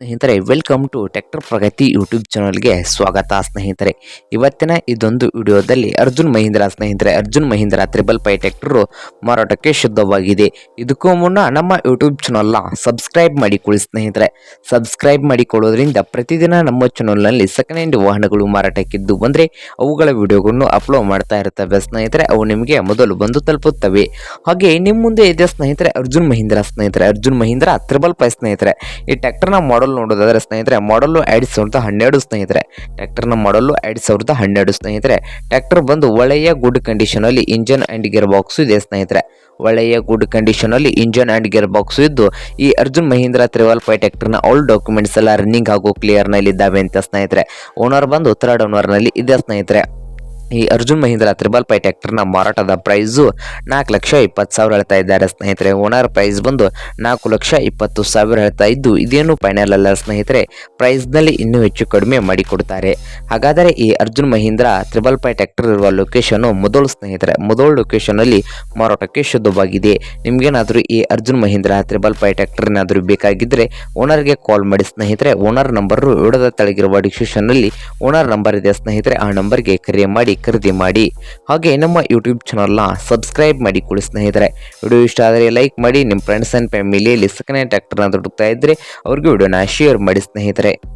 ಸ್ನೇಹಿತರೆ welcome to tractor Pragati YouTube ಚಾನಲ್ಗೆ ಸ್ವಾಗತ ಸ್ನೇಹಿತರೆ. ಇವತ್ತಿನ ಇದೊಂದು ವಿಡಿಯೋದಲ್ಲಿ ಅರ್ಜುನ್ ಮಹೀಂದ್ರ ಸ್ನೇಹಿತರೆ, Arjun Mahindra triple five tractor ಮಾರಾಟಕ್ಕೆ ಶುದ್ಧವಾಗಿದೆ. ಇದಕ್ಕೂ ಮುನ್ನ ನಮ್ಮ ಯೂಟ್ಯೂಬ್ ಚಾನಲ್ನ ಸಬ್ಸ್ಕ್ರೈಬ್ ಮಾಡಿಕೊಳ್ಳಿ ಸ್ನೇಹಿತರೆ. ಸಬ್ಸ್ಕ್ರೈಬ್ ಮಾಡಿಕೊಳ್ಳೋದ್ರಿಂದ ಪ್ರತಿದಿನ ನಮ್ಮ ಚಾನಲ್ನಲ್ಲಿ ಸೆಕೆಂಡ್ ಹ್ಯಾಂಡ್ ವಾಹನಗಳು ಮಾರಾಟಕ್ಕಿದ್ದು ಬಂದರೆ ಅವುಗಳ ವಿಡಿಯೋಗಳನ್ನು ಅಪ್ಲೋಡ್ ಮಾಡ್ತಾ ಇರ್ತವೆ ಸ್ನೇಹಿತರೆ. ಅವು ನಿಮಗೆ ಮೊದಲು ಬಂದು ತಲುಪುತ್ತವೆ. ಹಾಗೆ ನಿಮ್ಮ ಮುಂದೆ ಇದೆ ಸ್ನೇಹಿತರೆ, ಅರ್ಜುನ್ ಮಹೀಂದ್ರ ಸ್ನೇಹಿತರೆ. ಅರ್ಜುನ್ ಮಹೀಂದ್ರ ತ್ರಿಬಲ್ ಪೈ ಸ್ನೇಹಿತರೆ. ಈ ಟ್ರ್ಯಾಕ್ಟರ್ನ ಮಾಡಲ್ ನೋಡೋದಾದ್ರೆ ಸ್ನೇಹಿತರೆ ಮಾಡಲು ಎರಡು ಸಾವಿರದ ಹನ್ನೆರಡು ಸ್ನೇಹಿತರೆ. ಟ್ರ್ಯಾಕ್ಟರ್ನ ಮಾಡಲು ಎರಡು ಸಾವಿರದ ಹನ್ನೆರಡು ಸ್ನೇಹಿತರೆ. ಟ್ರ್ಯಾಕ್ಟರ್ ಬಂದು ಒಳ್ಳೆಯ ಗುಡ್ ಕಂಡೀಷನಲ್ಲಿ ಇಂಜನ್ ಆ್ಯಂಡ್ ಗೇರ್ ಬಾಕ್ಸು ಇದೆ ಸ್ನೇಹಿತರೆ. ಒಳ್ಳೆಯ ಗುಡ್ ಕಂಡೀಷನಲ್ಲಿ ಇಂಜನ್ ಆ್ಯಂಡ್ ಗೇರ್ ಬಾಕ್ಸು ಇದ್ದು, ಈ ಅರ್ಜುನ್ ಮಹೀಂದ್ರ ತ್ರಿವಲ್ ಫೈ ಟ್ರ್ಯಾಕ್ಟರ್ನ ಆಲ್ ಡಾಕ್ಯುಮೆಂಟ್ಸ್ ಎಲ್ಲ ರನ್ನಿಂಗ್ ಹಾಗೂ ಕ್ಲಿಯರ್ನಲ್ಲಿ ಇದ್ದಾವೆ ಅಂತ ಸ್ನೇಹಿತರೆ. ಓನರ್ ಬಂದು ಥರ್ಡ್ ಓನರ್ನಲ್ಲಿ ಇದೆ ಸ್ನೇಹಿತರೆ. ಈ ಅರ್ಜುನ್ ಮಹೀಂದ್ರ ತ್ರಿಬಲ್ ಪೈ ಟ್ಯಾಕ್ಟರ್ನ ಮಾರಾಟದ ಪ್ರೈಸು ನಾಲ್ಕು ಲಕ್ಷ ಇಪ್ಪತ್ತು ಸಾವಿರ ಹೇಳ್ತಾ ಇದ್ದಾರೆ. ಸ್ನೇಹಿತರೆ, ಓನರ್ ಪ್ರೈಸ್ ಬಂದು ನಾಲ್ಕು ಲಕ್ಷ ಇಪ್ಪತ್ತು ಸಾವಿರ ಹೇಳ್ತಾ ಇದ್ದು, ಇದೇನು ಫೈನಲ್ ಅಲ್ಲ ಸ್ನೇಹಿತರೆ ಪ್ರೈಸ್ನಲ್ಲಿ ಇನ್ನೂ ಹೆಚ್ಚು ಕಡಿಮೆ ಮಾಡಿಕೊಡ್ತಾರೆ. ಹಾಗಾದರೆ ಈ Arjun Mahindra triple five tractor ಇರುವ ಲೊಕೇಶನ್ನು ಮೊದಲು ಸ್ನೇಹಿತರೆ, ಮೊದಲು ಲೊಕೇಶನಲ್ಲಿ ಮಾರಾಟಕ್ಕೆ ಶುದ್ಧವಾಗಿದೆ. ನಿಮಗೇನಾದರೂ ಈ Arjun Mahindra triple five tractor ಏನಾದರೂ ಬೇಕಾಗಿದ್ದರೆ ಓನರ್ಗೆ ಕಾಲ್ ಮಾಡಿ ಸ್ನೇಹಿತರೆ, ಓನರ್ ನಂಬರು ವಿಡದ ತಳಗಿರುವ ಡಿಸ್ಕ್ರಿಪ್ಷನ್ನಲ್ಲಿ ಓನರ್ ನಂಬರ್ ಇದೆ ಸ್ನೇಹಿತರೆ, ಆ ನಂಬರ್ಗೆ ಕರೆ ಮಾಡಿ ಖರೀದಿ ಮಾಡಿ ಹಾಗೆ ನಮ್ಮ ಯೂಟ್ಯೂಬ್ ಚಾನಲ್ನ ಸಬ್ಸ್ಕ್ರೈಬ್ ಮಾಡಿ ಕೊಡಿ ಸ್ನೇಹಿತರೆ. ವಿಡಿಯೋ ಇಷ್ಟ ಆದರೆ ಲೈಕ್ ಮಾಡಿ, ನಿಮ್ಮ ಫ್ರೆಂಡ್ಸ್ ಆ್ಯಂಡ್ ಫ್ಯಾಮಿಲಿಯಲ್ಲಿ ಸೆಕೆಂಡ್ ಹ್ಯಾಂಡ್ ಟ್ರ್ಯಾಕ್ಟರ್ನ ದುಡುಕ್ತಾ ಇದ್ದರೆ ಅವ್ರಿಗೆ ವಿಡಿಯೋನ ಶೇರ್ ಮಾಡಿ ಸ್ನೇಹಿತರೆ.